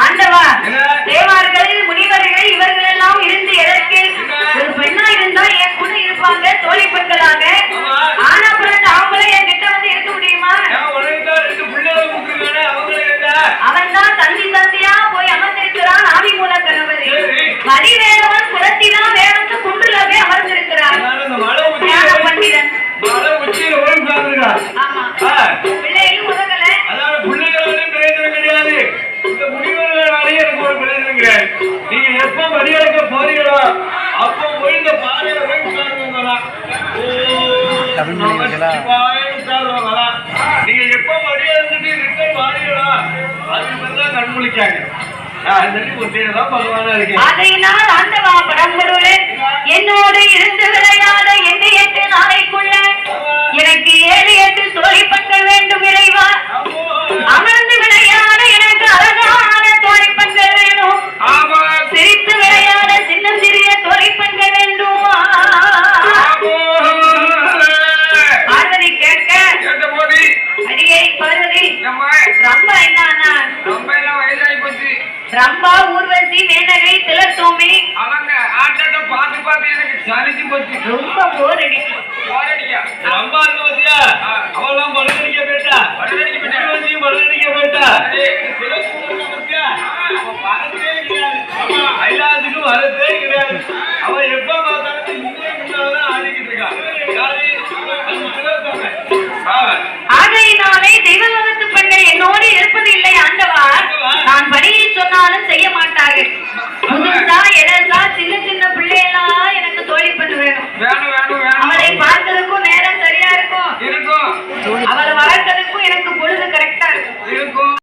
ஆண்டவா எப்ப மரியாதைக்கு போறீங்களோ அப்போ விழுந்த பாறையில போய் உட்கார்ந்துங்களா நீங்க எப்ப மரியாதை ரிட்டர்ன் பாருங்களா அதுக்கு பிறகு கண் முழிக்காங்க நான் அன்னைக்கு ஒன்றையதான் பகவானா இருக்கேன். அதை நான் ஆண்டவா பரம்பொருளே ரம்பா ஊர்வசி மேனகை திலத்தோமி. அவங்க ஆட்டத்தை பார்த்து பார்த்து எனக்கு சலிச்சு போச்சு. ரொம்ப போர் அடிக்கும் போரடிக்கா அம்மா இருக்கு பாத்தியா அவெல்லாம் பழுதடிக்க போயிட்டா படுதடிக்க போயிட்டா. பழுதடிக்க போயிட்டா.